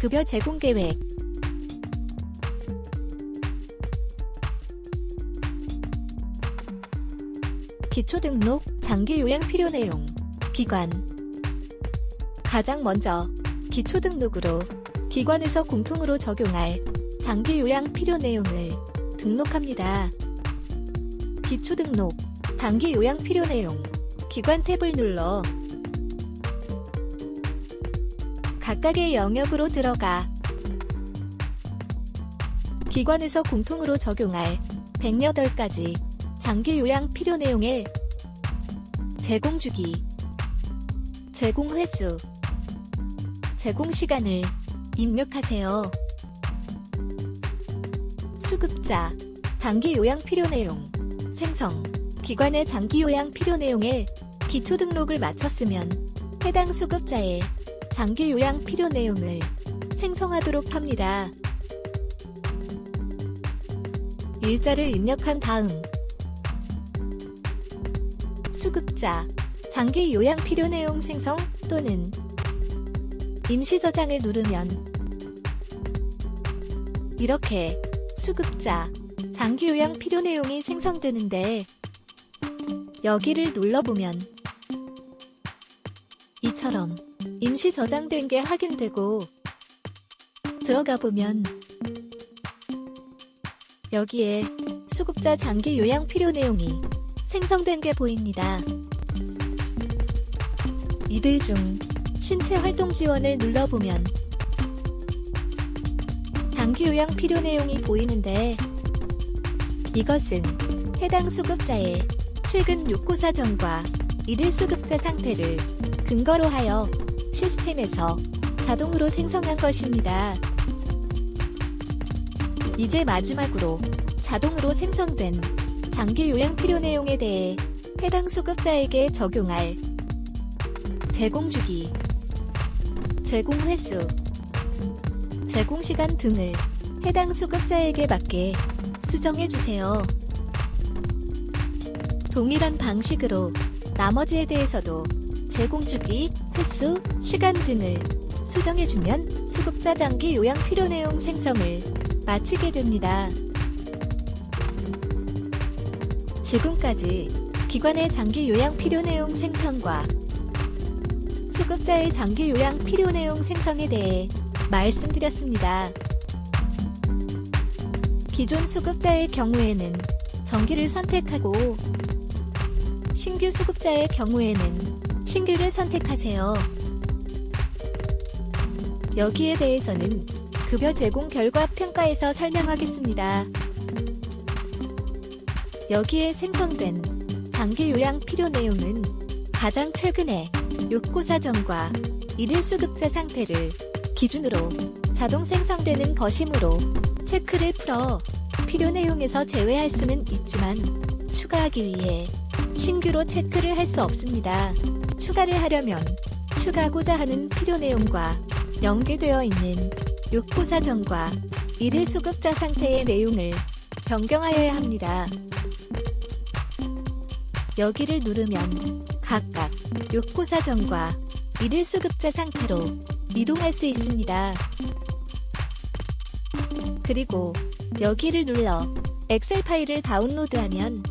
급여 제공 계획 기초 등록, 장기 요양 필요 내용, 기관. 가장 먼저 기초 등록으로 기관에서 공통으로 적용할 장기 요양 필요 내용을 등록합니다. 기초 등록, 장기 요양 필요 내용, 기관 탭을 눌러 각각의 영역으로 들어가 기관에서 공통으로 적용할 108가지 장기 요양 필요 내용의 제공 주기, 제공 횟수, 제공 시간을 입력하세요. 수급자, 장기 요양 필요 내용, 생성, 기관의 장기 요양 필요 내용에 기초 등록을 마쳤으면 해당 수급자의 장기 요양 필요 내용을 생성하도록 합니다. 일자를 입력한 다음 수급자, 장기 요양 필요 내용 생성 또는 임시 저장을 누르면 이렇게 수급자, 장기 요양 필요 내용이 생성되는데 여기를 눌러보면 이처럼 임시 저장된 게 확인되고 들어가 보면 여기에 수급자 장기 요양 필요 내용이 생성된 게 보입니다. 이들 중 신체 활동 지원을 눌러보면 장기 요양 필요 내용이 보이는데 이것은 해당 수급자의 최근 욕구 사정과 일일 수급자 상태를 근거로 하여 시스템에서 자동으로 생성한 것입니다. 이제 마지막으로 자동으로 생성된 장기 요양 필요 내용에 대해 해당 수급자에게 적용할 제공 주기, 제공 횟수, 제공 시간 등을 해당 수급자에게 맞게 수정해 주세요. 동일한 방식으로 나머지에 대해서도 제공 주기, 횟수, 시간 등을 수정해 주면 수급자 장기 요양 필요 내용 생성을 마치게 됩니다. 지금까지 기관의 장기 요양 필요 내용 생성과 수급자의 장기 요양 필요 내용 생성에 대해 말씀드렸습니다. 기존 수급자의 경우에는 정기를 선택하고 신규 수급자의 경우에는 신규를 선택하세요. 여기에 대해서는 급여 제공 결과 평가에서 설명하겠습니다. 여기에 생성된 장기 요양 필요 내용은 가장 최근에 욕구 사정과 일일 수급자 상태를 기준으로 자동 생성되는 것이므로 체크를 풀어 필요 내용에서 제외할 수는 있지만 추가하기 위해 신규로 체크를 할 수 없습니다. 추가를 하려면 추가하고자 하는 필요 내용과 연계되어 있는 욕구 사정과 일일 수급자 상태의 내용을 변경하여야 합니다. 여기를 누르면 각각 욕구 사정과 일일 수급자 상태로 이동할 수 있습니다. 그리고 여기를 눌러 엑셀 파일을 다운로드하면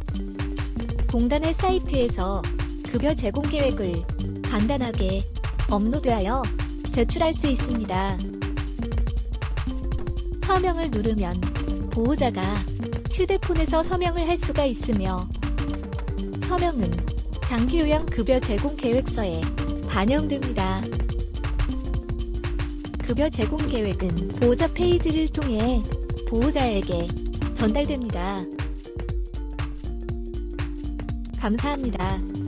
공단의 사이트에서 급여 제공 계획을 간단하게 업로드하여 제출할 수 있습니다. 서명을 누르면 보호자가 휴대폰에서 서명을 할 수가 있으며 서명은 장기요양 급여 제공 계획서에 반영됩니다. 급여 제공 계획은 보호자 페이지를 통해 보호자에게 전달됩니다. 감사합니다.